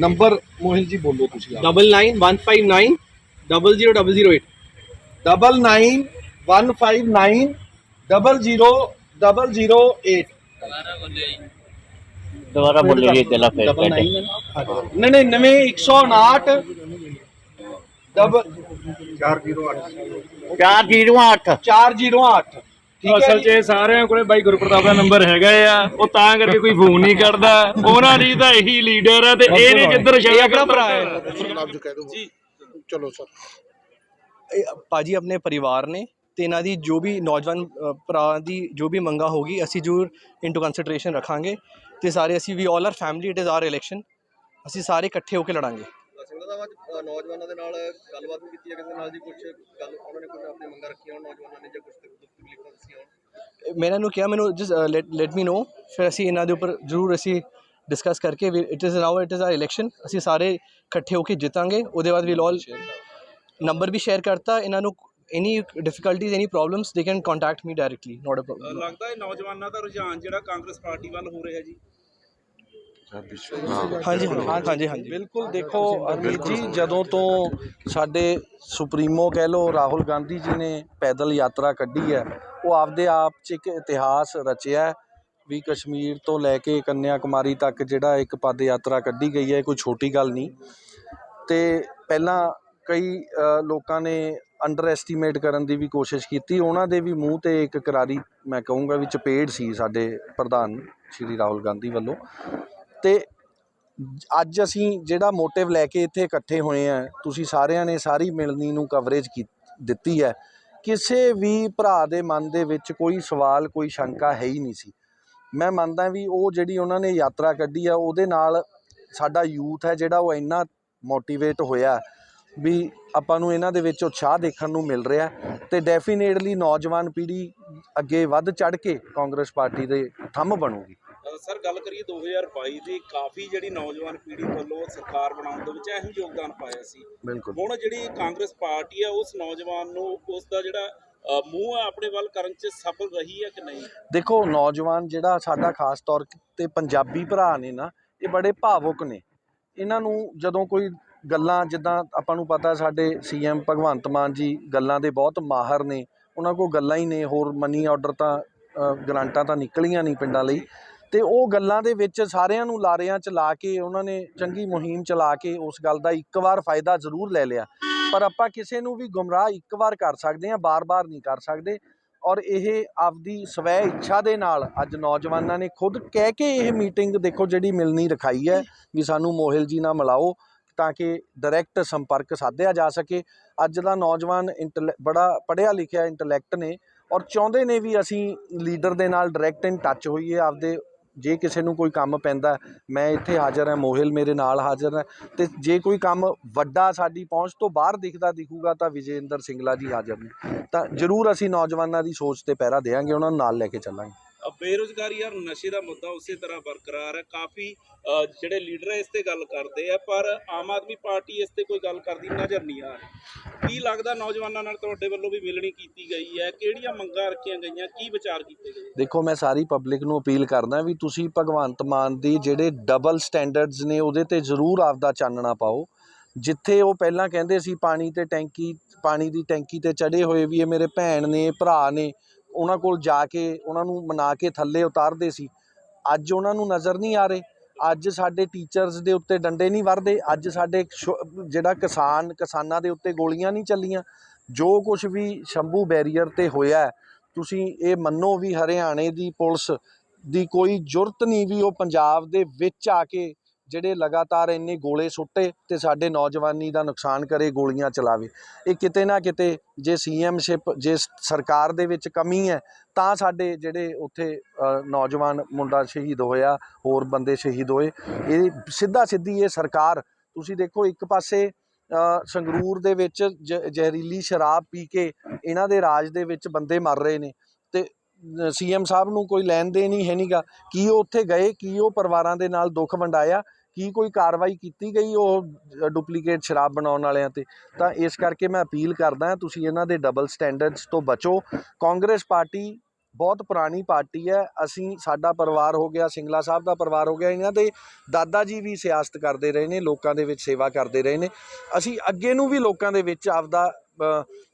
ਨੰਬਰ ਮੋਹਿਲ ਜੀ ਬੋਲੋ ਤੁਸੀਂ ਆਪ। Double nine one five nine double ਦੁਬਾਰਾ ਬੋਲੋ ਇਹ ਗੱਲਾਂ ਫਿਰ ਬੈਠੇ ਨਹੀਂ ਨਹੀਂ ਨਵੇਂ 159 ਡਬਲ 408 408 ਅਸਲ 'ਚ ਇਹ ਸਾਰਿਆਂ ਕੋਲੇ ਬਾਈ ਗੁਰਪ੍ਰਤਾਪ ਦਾ ਨੰਬਰ ਹੈਗਾ ਆ। ਉਹ ਤਾਂ ਕਰਕੇ ਕੋਈ ਫੋਨ ਨਹੀਂ ਕਰਦਾ। ਉਹਨਾਂ ਦੀ ਤਾਂ ਇਹੀ ਲੀਡਰ ਆ ਤੇ ਇਹ ਨੇ ਜਿੱਧਰ ਸ਼ਾਇਆ ਕਰ ਭਰਾ ਹੈ ਜੀ ਚਲੋ ਸਰ। ਪਾਜੀ ਆਪਣੇ ਪਰਿਵਾਰ ਨੇ ਤੇ ਇਹਨਾਂ ਦੀ ਜੋ ਵੀ ਨੌਜਵਾਨ ਭਰਾ ਦੀ ਜੋ ਵੀ ਮੰਗਾ ਹੋਗੀ ਅਸੀਂ ਜ਼ਰੂਰ ਇਨਟੂ ਕੰਸੀਡਰੇਸ਼ਨ ਰੱਖਾਂਗੇ। ਤੇ ਸਾਰੇ ਅਸੀਂ ਵੀ all are family it is our election ਅਸੀਂ ਸਾਰੇ ਇਕੱਠੇ ਹੋ ਕੇ ਲੜਾਂਗੇ। ਸਿੰਘਾਂ ਦਾ ਵਾ- ਨੌਜਵਾਨਾਂ ਦੇ ਨਾਲ ਗੱਲਬਾਤ ਵੀ ਕੀਤੀ ਹੈ ਕਿਸੇ ਨਾਲ ਜੀ ਕੁਝ ਗੱਲ ਉਹਨਾਂ ਨੇ ਕੁਝ ਆਪਣੀ ਮੰਗਾਂ ਰੱਖੀਆਂ ਹੋਣ ਨੌਜਵਾਨਾਂ ਨੇ ਜਾਂ ਕੁਝ ਤਕਲੀਫਾਂ ਦੱਸੀਆਂ ਹੋਣ? ਮੈਂ ਇਹਨਾਂ ਨੂੰ ਕਿਹਾ ਮੈਨੂੰ ਜਸ ਲੈਟ ਮੀ ਨੋ ਫਿਰ ਅਸੀਂ ਇਹਨਾਂ ਦੇ ਉੱਪਰ ਜ਼ਰੂਰ ਅਸੀਂ ਡਿਸਕਸ ਕਰਕੇ it is now it is our election ਅਸੀਂ ਸਾਰੇ ਇਕੱਠੇ ਹੋ ਕੇ ਜਿੱਤਾਂਗੇ। ਉਹਦੇ ਬਾਅਦ ਵੀਲ ਆਲ ਨੰਬਰ ਵੀ ਸ਼ੇਅਰ ਕਰਤਾ। ਇਹਨਾਂ ਨੂੰ any difficulties any problems they can contact me directly not a problem ਲੱਗਦਾ ਹੈ ਨੌਜਵਾਨਾਂ ਦਾ ਰੁਝਾਨ ਜਿਹੜਾ ਕਾਂਗਰਸ ਪਾਰਟੀ ਵੱਲ ਹੋ ਰਿਹਾ ਜੀ। ਹਾਂਜੀ ਹਾਂਜੀ ਹਾਂਜੀ ਬਿਲਕੁਲ। ਦੇਖੋ ਅਰਮੀਤ ਜੀ ਜਦੋਂ ਤੋਂ ਸਾਡੇ ਸੁਪਰੀਮੋ ਕਹਿ ਲੋ ਰਾਹੁਲ ਗਾਂਧੀ ਜੀ ਨੇ ਪੈਦਲ ਯਾਤਰਾ ਕੱਢੀ ਹੈ ਉਹ ਆਪਦੇ ਆਪ 'ਚ ਇੱਕ ਇਤਿਹਾਸ ਰਚਿਆ ਹੈ ਵੀ ਕਸ਼ਮੀਰ ਤੋਂ ਲੈ ਕੇ ਕੰਨਿਆ ਕੁਮਾਰੀ ਤੱਕ ਜਿਹੜਾ ਇੱਕ ਪਦ ਯਾਤਰਾ ਕੱਢੀ ਗਈ ਹੈ ਕੋਈ ਛੋਟੀ ਗੱਲ ਨਹੀਂ। ਤੇ ਪਹਿਲਾਂ ਕਈ ਲੋਕਾਂ ਨੇ ਅੰਡਰ ਐਸਟੀਮੇਟ ਕਰਨ ਦੀ ਵੀ ਕੋਸ਼ਿਸ਼ ਕੀਤੀ। ਉਹਨਾਂ ਦੇ ਵੀ ਮੂੰਹ ਤੇ ਇੱਕ ਕਰਾਰੀ ਮੈਂ ਕਹੂੰਗਾ ਵੀ ਚਪੇੜ ਸੀ ਸਾਡੇ ਪ੍ਰਧਾਨ ਸ਼੍ਰੀ ਰਾਹੁਲ ਗਾਂਧੀ ਵੱਲੋਂ। ਤੇ ਅੱਜ ਅਸੀਂ ਜਿਹੜਾ ਮੋਟਿਵ ਲੈ ਕੇ ਇੱਥੇ ਇਕੱਠੇ ਹੋਏ ਆ, ਤੁਸੀਂ ਸਾਰਿਆਂ ਨੇ ਸਾਰੀ ਮਿਲਣੀ ਨੂੰ ਕਵਰੇਜ ਦਿੱਤੀ ਹੈ। ਕਿਸੇ ਵੀ ਭਰਾ ਦੇ ਮਨ ਦੇ ਵਿੱਚ ਕੋਈ ਸਵਾਲ, ਕੋਈ ਸ਼ੰਕਾ ਹੈ ਹੀ ਨਹੀਂ ਸੀ। ਮੈਂ ਮੰਨਦਾ ਵੀ ਉਹ ਜਿਹੜੀ ਉਹਨਾਂ ਨੇ ਯਾਤਰਾ ਕੱਢੀ ਆ, ਉਹਦੇ ਨਾਲ ਸਾਡਾ ਯੂਥ ਹੈ ਜਿਹੜਾ ਉਹ ਇੰਨਾ ਮੋਟੀਵੇਟ ਹੋਇਆ। ਵੀ ਆਪਾਂ ਨੂੰ ਇਹਨਾਂ ਦੇ ਵਿੱਚ ਉਤਸ਼ਾਹ ਦੇਖਣ ਨੂੰ ਮਿਲ ਰਿਹਾ ਤੇ ਡੈਫੀਨੇਟਲੀ ਨੌਜਵਾਨ ਪੀੜ੍ਹੀ ਅੱਗੇ ਵੱਧ ਚੜ ਕੇ ਕਾਂਗਰਸ ਪਾਰਟੀ ਦੇ ਥੰਮ ਬਣੂਗੀ। ਸਰ ਗੱਲ ਕਰੀਏ 2022 ਦੀ ਕਾਫੀ ਜਿਹੜੀ ਨੌਜਵਾਨ ਪੀੜ੍ਹੀ ਵੱਲੋਂ ਸਰਕਾਰ ਬਣਾਉਣ ਦੇ ਵਿੱਚ ਅਹਿਮ ਯੋਗਦਾਨ ਪਾਇਆ ਸੀ। ਬਿਲਕੁਲ। ਹੁਣ ਜਿਹੜੀ ਕਾਂਗਰਸ ਪਾਰਟੀ ਆ ਉਸ ਨੌਜਵਾਨ ਨੂੰ ਉਸ ਦਾ ਜਿਹੜਾ ਮੂੰਹ ਆਪਣੇ ਵੱਲ ਕਰਨ 'ਚ ਸਫਲ ਰਹੀ ਹੈ ਕਿ ਨਹੀਂ? ਦੇਖੋ ਨੌਜਵਾਨ ਜਿਹੜਾ ਸਾਡਾ ਖਾਸ ਤੌਰ ਤੇ ਪੰਜਾਬੀ ਭਰਾ ਨੇ ਨਾ ਇਹ ਬੜੇ ਭਾਵੁਕ ਨੇ। ਇਹਨਾਂ ਨੂੰ ਜਦੋਂ ਕੋਈ ਗੱਲਾਂ ਜਿੱਦਾਂ ਆਪਾਂ ਨੂੰ ਪਤਾ ਸਾਡੇ ਸੀਐਮ ਭਗਵੰਤ ਮਾਨ ਜੀ ਗੱਲਾਂ ਦੇ ਬਹੁਤ ਮਾਹਰ ਨੇ। ਉਹਨਾਂ ਕੋਲ ਗੱਲਾਂ ਹੀ ਨੇ, ਹੋਰ ਮਨੀ ਆਰਡਰ ਤਾਂ ਗਰਾਂਟਾਂ ਤਾਂ ਨਿਕਲੀਆਂ ਨਹੀਂ ਪਿੰਡਾਂ ਲਈ। ਤੇ ਉਹ ਗੱਲਾਂ ਦੇ ਵਿੱਚ ਸਾਰਿਆਂ ਨੂੰ ਲਾਰਿਆਂ ਚ ਲਾ ਕੇ, ਉਹਨਾਂ ਨੇ ਚੰਗੀ ਮੁਹਿੰਮ ਚਲਾ ਕੇ ਉਸ ਗੱਲ ਦਾ ਇੱਕ ਵਾਰ ਫਾਇਦਾ ਜ਼ਰੂਰ ਲੈ ਲਿਆ। ਪਰ ਆਪਾਂ ਕਿਸੇ ਨੂੰ ਵੀ ਗੁੰਮਰਾਹ ਇੱਕ ਵਾਰ ਕਰ ਸਕਦੇ ਹਾਂ, ਬਾਰ-ਬਾਰ ਨਹੀਂ ਕਰ ਸਕਦੇ। ਔਰ ਇਹ ਆਪਦੀ ਸਵੈ ਇੱਛਾ ਦੇ ਨਾਲ ਅੱਜ ਨੌਜਵਾਨਾਂ ਨੇ ਖੁਦ ਕਹਿ ਕੇ ਇਹ ਮੀਟਿੰਗ ਦੇਖੋ ਜਿਹੜੀ ਮਿਲਣੀ ਰਖਾਈ ਹੈ ਵੀ ਸਾਨੂੰ ਮੋਹਿਲ ਜੀ ਨਾਲ ਮਿਲਾਓ। ਤਾਂ ਕਿ ਡਾਇਰੈਕਟ ਸੰਪਰਕ ਸਾਧਿਆ ਜਾ ਸਕੇ। ਅੱਜ ਦਾ ਨੌਜਵਾਨ ਇੰਟੈਲੇ- ਬੜਾ ਪੜ੍ਹਿਆ ਲਿਖਿਆ ਇੰਟੈਲੈਕਟ ਨੇ ਔਰ ਚਾਹੁੰਦੇ ਨੇ ਵੀ ਅਸੀਂ ਲੀਡਰ ਦੇ ਨਾਲ ਡਾਇਰੈਕਟ ਇਨ ਟੱਚ ਹੋਈਏ, ਆਪਦੇ ਜੇ ਕਿਸੇ ਨੂੰ ਕੋਈ ਕੰਮ ਪੈਂਦਾ, ਮੈਂ ਇੱਥੇ ਹਾਜ਼ਰ ਹਾਂ, ਮੋਹਿਲ ਮੇਰੇ ਨਾਲ ਹਾਜ਼ਰ ਹੈ, ਤੇ ਜੇ ਕੋਈ ਕੰਮ ਵੱਡਾ ਸਾਡੀ ਪਹੁੰਚ ਤੋਂ ਬਾਹਰ ਦਿਖਦਾ, ਦਿਖੂਗਾ ਤਾਂ ਵਿਜੇਂਦਰ ਸਿੰਗਲਾ ਜੀ ਹਾਜ਼ਰ ਨੇ। ਤਾਂ ਜ਼ਰੂਰ ਅਸੀਂ ਨੌਜਵਾਨਾਂ ਦੀ ਸੋਚ ਤੇ ਪਹਿਰਾ ਦੇਵਾਂਗੇ, ਉਹਨਾਂ ਨੂੰ ਨਾਲ ਲੈ ਕੇ ਚੱਲਾਂਗੇ। ਬੇਰੁਜ਼ਗਾਰੀ ਔਰ ਨਸ਼ੇ ਦਾ ਮੁੱਦਾ ਉਸੇ ਤਰ੍ਹਾਂ ਬਰਕਰਾਰ ਹੈ। ਕਾਫੀ ਜਿਹੜੇ ਲੀਡਰ ਇਸ ਤੇ ਗੱਲ ਕਰਦੇ ਆ, ਪਰ ਆਮ ਆਦਮੀ ਪਾਰਟੀ ਇਸ ਤੇ ਕੋਈ ਗੱਲ ਕਰਦੀ ਨਜ਼ਰ ਨਹੀਂ ਆ ਰਹੀ। ਕੀ ਲੱਗਦਾ ਨੌਜਵਾਨਾਂ ਨਾਲ ਤੁਹਾਡੇ ਵੱਲੋਂ ਵੀ ਮਿਲਣੀ ਕੀਤੀ ਗਈ ਹੈ? ਕਿਹੜੀਆਂ ਮੰਗਾਂ ਰੱਖੀਆਂ ਗਈਆਂ? ਕੀ ਵਿਚਾਰ ਕੀਤੇ ਗਏ? ਦੇਖੋ, ਮੈਂ ਸਾਰੀ ਪਬਲਿਕ ਨੂੰ ਅਪੀਲ ਕਰਦਾ ਵੀ ਤੁਸੀਂ ਭਗਵੰਤ ਮਾਨ ਦੀ ਜਿਹੜੇ ਡਬਲ ਸਟੈਂਡਰਡਸ ਨੇ, ਉਹਦੇ ਤੇ ਜ਼ਰੂਰ ਆਪਦਾ ਚਾਨਣਾ ਪਾਓ। ਜਿੱਥੇ ਉਹ ਪਹਿਲਾਂ ਕਹਿੰਦੇ ਸੀ, ਪਾਣੀ ਤੇ ਟੈਂਕੀ, ਪਾਣੀ ਦੀ ਟੈਂਕੀ ਤੇ ਚੜੇ ਹੋਏ ਵੀ ਇਹ ਮੇਰੇ ਭੈਣ ਨੇ, ਭਰਾ ਨੇ ਉਹਨਾਂ ਕੋਲ ਜਾ ਕੇ, ਉਹਨਾਂ ਨੂੰ ਮਨਾ ਕੇ ਥੱਲੇ ਉਤਾਰਦੇ ਸੀ। ਅੱਜ ਉਹਨਾਂ ਨੂੰ ਨਜ਼ਰ ਨਹੀਂ ਆ ਰਹੇ। ਅੱਜ ਸਾਡੇ ਟੀਚਰਸ ਦੇ ਉੱਤੇ ਡੰਡੇ ਨਹੀਂ ਵਰਦੇ ਅੱਜ ਸਾਡੇ ਛੋ- ਜਿਹੜਾ ਕਿਸਾਨ, ਕਿਸਾਨਾਂ ਦੇ ਉੱਤੇ ਗੋਲੀਆਂ ਨਹੀਂ ਚੱਲੀਆਂ। ਜੋ ਕੁਝ ਵੀ ਸ਼ੰਭੂ ਬੈਰੀਅਰ ਤੇ ਹੋਇਆ ਤੁਸੀਂ ਇਹ ਮੰਨੋ ਵੀ ਹਰਿਆਣੇ ਦੀ ਪੁਲਿਸ ਦੀ ਕੋਈ ਜੁਰਤ ਨਹੀਂ ਵੀ ਉਹ ਪੰਜਾਬ ਦੇ ਵਿੱਚ ਆ ਕੇ ਜਿਹੜੇ ਲਗਾਤਾਰ ਇੰਨੇ ਗੋਲੇ ਸੁੱਟੇ ਤੇ ਸਾਡੇ ਨੌਜਵਾਨੀ ਦਾ ਨੁਕਸਾਨ ਕਰੇ ਗੋਲੀਆਂ ਚਲਾਵੇ। ਇਹ ਕਿਤੇ ਨਾ ਕਿਤੇ ਜੇ ਸੀਐਮਸ਼ਿਪ ਜੇ ਸਰਕਾਰ ਦੇ ਵਿੱਚ ਕਮੀ ਹੈ, ਤਾਂ ਸਾਡੇ ਜਿਹੜੇ ਉੱਥੇ ਨੌਜਵਾਨ ਮੁੰਡਾ ਸ਼ਹੀਦ ਹੋਇਆ, ਹੋਰ ਬੰਦੇ ਸ਼ਹੀਦ ਹੋਏ, ਇਹ ਸਿੱਧਾ ਸਿੱਧੀ ਇਹ ਸਰਕਾਰ, ਤੁਸੀਂ ਦੇਖੋ ਇੱਕ ਪਾਸੇ ਸੰਗਰੂਰ ਦੇ ਵਿੱਚ ਜ- ਜ਼ਹਿਰੀਲੀ ਸ਼ਰਾਬ ਪੀ ਕੇ ਇਹਨਾਂ ਦੇ ਰਾਜ ਦੇ ਵਿੱਚ ਬੰਦੇ ਮਰ ਰਹੇ ਨੇ ਤੇ ਸੀਐਮ ਸਾਹਿਬ ਨੂੰ ਕੋਈ ਲੈਣ ਦੇਣ ਹੀ ਹੈ ਨਹੀਂਗਾ ਕੀ ਉਹ ਉੱਥੇ ਗਏ, ਕੀ ਉਹ ਪਰਿਵਾਰਾਂ ਦੇ ਨਾਲ ਦੁੱਖ ਵੰਡਾਇਆ ਕੀ ਕੋਈ ਕਾਰਵਾਈ ਕੀਤੀ ਗਈ ਉਹ ਡੁਪਲੀਕੇਟ ਸ਼ਰਾਬ ਬਣਾਉਣ ਵਾਲਿਆਂ ਤੇ? ਤਾਂ ਇਸ ਕਰਕੇ ਮੈਂ ਅਪੀਲ ਕਰਦਾ ਤੁਸੀਂ ਇਹਨਾਂ ਦੇ ਡਬਲ ਸਟੈਂਡਰਡਸ ਤੋਂ ਬਚੋ। ਕਾਂਗਰਸ ਪਾਰਟੀ ਬਹੁਤ ਪੁਰਾਣੀ ਪਾਰਟੀ ਹੈ। ਅਸੀਂ, ਸਾਡਾ ਪਰਿਵਾਰ ਹੋ ਗਿਆ, ਸਿੰਗਲਾ ਸਾਹਿਬ ਦਾ ਪਰਿਵਾਰ ਹੋ ਗਿਆ, ਇਹਨਾਂ ਦੇ ਦਾਦਾ ਜੀ ਵੀ ਸਿਆਸਤ ਕਰਦੇ ਰਹੇ ਨੇ, ਲੋਕਾਂ ਦੇ ਵਿੱਚ ਸੇਵਾ ਕਰਦੇ ਰਹੇ ਨੇ। ਅਸੀਂ ਅੱਗੇ ਨੂੰ ਵੀ ਲੋਕਾਂ ਦੇ ਵਿੱਚ ਆਪਦਾ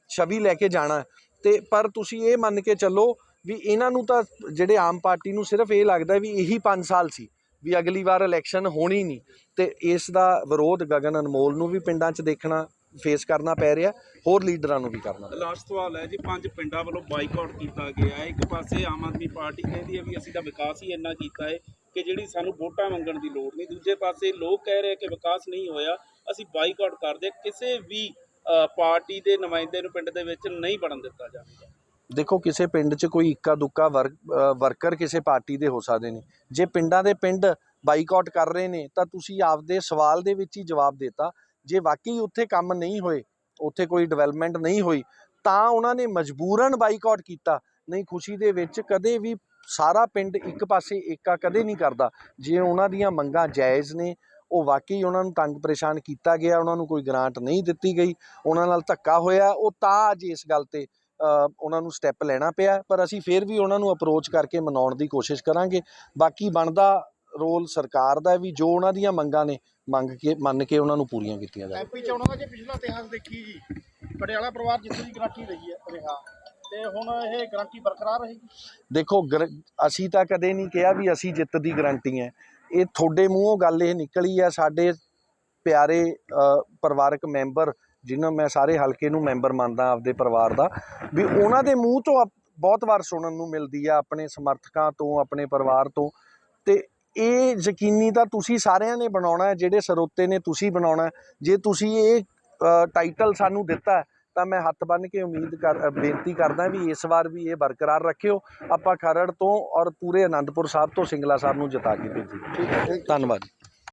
ਛਵੀ ਲੈ ਕੇ ਜਾਣਾ ਹੈ। ਤੇ ਪਰ ਤੁਸੀਂ ਇਹ ਮੰਨ ਕੇ ਚੱਲੋ ਵੀ ਇਹਨਾਂ ਨੂੰ ਤਾਂ, ਜਿਹੜੇ ਆਮ ਪਾਰਟੀ ਨੂੰ ਸਿਰਫ ਇਹ ਲੱਗਦਾ ਵੀ ਇਹੀ 5 ਸਾਲ ਸੀ। ਵੀ ਅਗਲੀ ਵਾਰ ਇਲੈਕਸ਼ਨ ਹੋਣੀ ਨਹੀਂ ਤੇ ਇਸ ਦਾ ਵਿਰੋਧ ਗਗਨ ਅਨਮੋਲ ਨੂੰ ਵੀ ਪਿੰਡਾਂ 'ਚ ਦੇਖਣਾ ਫੇਸ ਕਰਨਾ ਪੈ ਰਿਹਾ, ਹੋਰ ਲੀਡਰਾਂ ਨੂੰ ਵੀ ਕਰਨਾ। ਲਾਸਟ ਸਵਾਲ ਹੈ ਜੀ, ਪੰਜ ਪਿੰਡਾਂ ਵੱਲੋਂ ਬਾਈਕਾਟ ਕੀਤਾ ਗਿਆ ਹੈ। ਇੱਕ ਪਾਸੇ ਆਮ ਆਦਮੀ ਪਾਰਟੀ ਕਹਿੰਦੀ ਹੈ ਵੀ ਅਸੀਂ ਤਾਂ ਵਿਕਾਸ ਹੀ ਇੰਨਾ ਕੀਤਾ ਹੈ ਕਿ ਜਿਹੜੀ ਸਾਨੂੰ ਵੋਟਾਂ ਮੰਗਣ ਦੀ ਲੋੜ ਨਹੀਂ। ਦੂਜੇ ਪਾਸੇ ਲੋਕ ਕਹਿ ਰਹੇ ਕਿ ਵਿਕਾਸ ਨਹੀਂ ਹੋਇਆ, ਅਸੀਂ ਬਾਈਕਾਟ ਕਰਦੇ ਕਿਸੇ ਵੀ ਪਾਰਟੀ ਦੇ ਨੁਮਾਇੰਦੇ ਨੂੰ ਪਿੰਡ ਦੇ ਵਿੱਚ ਨਹੀਂ ਬਣਨ ਦਿੱਤਾ ਜਾਵੇਗਾ। ਦੇਖੋ, ਕਿਸੇ ਪਿੰਡ 'ਚ ਕੋਈ ਇੱਕਾ ਦੁੱਕਾ ਵਰਕ ਵਰਕਰ ਕਿਸੇ ਪਾਰਟੀ ਦੇ ਹੋ ਸਕਦੇ ਨੇ। ਜੇ ਪਿੰਡਾਂ ਦੇ ਪਿੰਡ ਬਾਈਕਾਟ ਕਰ ਰਹੇ ਨੇ, ਤਾਂ ਤੁਸੀਂ ਆਪਦੇ ਸਵਾਲ ਦੇ ਵਿੱਚ ਹੀ ਜਵਾਬ ਦਿੱਤਾ। ਜੇ ਵਾਕਈ ਉੱਥੇ ਕੰਮ ਨਹੀਂ ਹੋਏ, ਉੱਥੇ ਕੋਈ ਡਿਵੈਲਪਮੈਂਟ ਨਹੀਂ ਹੋਈ, ਤਾਂ ਉਹਨਾਂ ਨੇ ਮਜਬੂਰਨ ਬਾਈਕਾਟ ਕੀਤਾ। ਨਹੀਂ, ਖੁਸ਼ੀ ਦੇ ਵਿੱਚ ਕਦੇ ਵੀ ਸਾਰਾ ਪਿੰਡ ਇੱਕ ਪਾਸੇ ਏਕਾ ਕਦੇ ਨਹੀਂ ਕਰਦਾ। ਜੇ ਉਹਨਾਂ ਦੀਆਂ ਮੰਗਾਂ ਜਾਇਜ਼ ਨੇ, ਉਹ ਵਾਕਈ ਉਹਨਾਂ ਨੂੰ ਤੰਗ ਪਰੇਸ਼ਾਨ ਕੀਤਾ ਗਿਆ, ਉਹਨਾਂ ਨੂੰ ਕੋਈ ਗ੍ਰਾਂਟ ਨਹੀਂ ਦਿੱਤੀ ਗਈ, ਉਹਨਾਂ ਨਾਲ ਧੱਕਾ ਹੋਇਆ, ਉਹ ਤਾਂ ਅੱਜ ਇਸ ਗੱਲ ਤੇ ਉਹਨਾਂ ਨੂੰ ਸਟੈਪ ਲੈਣਾ ਪਿਆ ਪਰ ਅਸੀਂ ਫਿਰ ਵੀ ਉਹਨਾਂ ਨੂੰ ਅਪਰੋਚ ਕਰਕੇ ਮਨਾਉਣ ਦੀ ਕੋਸ਼ਿਸ਼ ਕਰਾਂਗੇ। ਬਾਕੀ ਬਣਦਾ ਰੋਲ ਸਰਕਾਰ ਦਾ ਵੀ ਜੋ ਉਹਨਾਂ ਦੀਆਂ ਮੰਗਾਂ ਨੇ ਮੰਗ ਕੇ ਮੰਨ ਕੇ ਉਹਨਾਂ ਨੂੰ ਪੂਰੀਆਂ ਕੀਤੀਆਂ ਜਾਣ। ਐਮਪੀ ਚੋਣਾਂ ਦਾ ਜੇ ਪਿਛਲਾ ਇਤਿਹਾਸ ਦੇਖੀ ਜੀ। ਪਟਿਆਲਾ ਪਰਿਵਾਰ ਜਿੱਥੇ ਦੀ ਗਰੰਟੀ ਰਹੀ ਹੈ ਰਿਹਾ। ਤੇ ਹੁਣ ਇਹ ਗਰੰਟੀ ਬਰਕਰਾਰ ਰਹੇਗੀ? ਦੇਖੋ ਅਸੀਂ ਤਾਂ ਕਦੇ ਨਹੀਂ ਕਿਹਾ ਵੀ ਅਸੀਂ ਜਿੱਤ ਦੀ ਗਰੰਟੀ ਹੈ। ਇਹ ਤੁਹਾਡੇ ਮੂੰਹੋਂ ਗੱਲ ਇਹ ਨਿਕਲੀ ਹੈ ਸਾਡੇ ਪਿਆਰੇ ਪਰਿਵਾਰਕ ਮੈਂਬਰ ਜਿਨ੍ਹਾਂ ਮੈਂ ਸਾਰੇ ਹਲਕੇ ਨੂੰ ਮੈਂਬਰ ਮੰਨਦਾ ਆਪਦੇ ਪਰਿਵਾਰ ਦਾ ਵੀ ਉਹਨਾਂ ਦੇ ਮੂੰਹ ਤੋਂ ਬਹੁਤ ਵਾਰ ਸੁਣਨ ਨੂੰ ਮਿਲਦੀ ਆ ਆਪਣੇ ਸਮਰਥਕਾਂ ਤੋਂ ਆਪਣੇ ਪਰਿਵਾਰ ਤੋਂ। ਤੇ ਇਹ ਯਕੀਨੀ ਤਾਂ ਤੁਸੀਂ ਸਾਰਿਆਂ ਨੇ ਬਣਾਉਣਾ ਹੈ ਜਿਹੜੇ ਸਰੋਤੇ ਨੇ ਤੁਸੀਂ ਬਣਾਉਣਾ ਹੈ। ਜੇ ਤੁਸੀਂ ਇਹ ਟਾਈਟਲ ਸਾਨੂੰ ਦਿੱਤਾ ਹੈ, ਤਾਂ ਮੈਂ ਹੱਥ ਬੰਨ੍ਹ ਕੇ ਉਮੀਦ ਕਰ ਬੇਨਤੀ ਕਰਦਾ ਵੀ ਇਸ ਵਾਰ ਵੀ ਇਹ ਬਰਕਰਾਰ ਰੱਖਿਓ। ਆਪਾਂ ਖਰੜ ਤੋਂ ਔਰ ਪੂਰੇ ਆਨੰਦਪੁਰ ਸਾਹਿਬ ਤੋਂ ਸਿੰਗਲਾ ਸਾਹਿਬ ਨੂੰ ਜਿਤਾ ਕੇ ਭੇਜੀਏ। ਧੰਨਵਾਦ।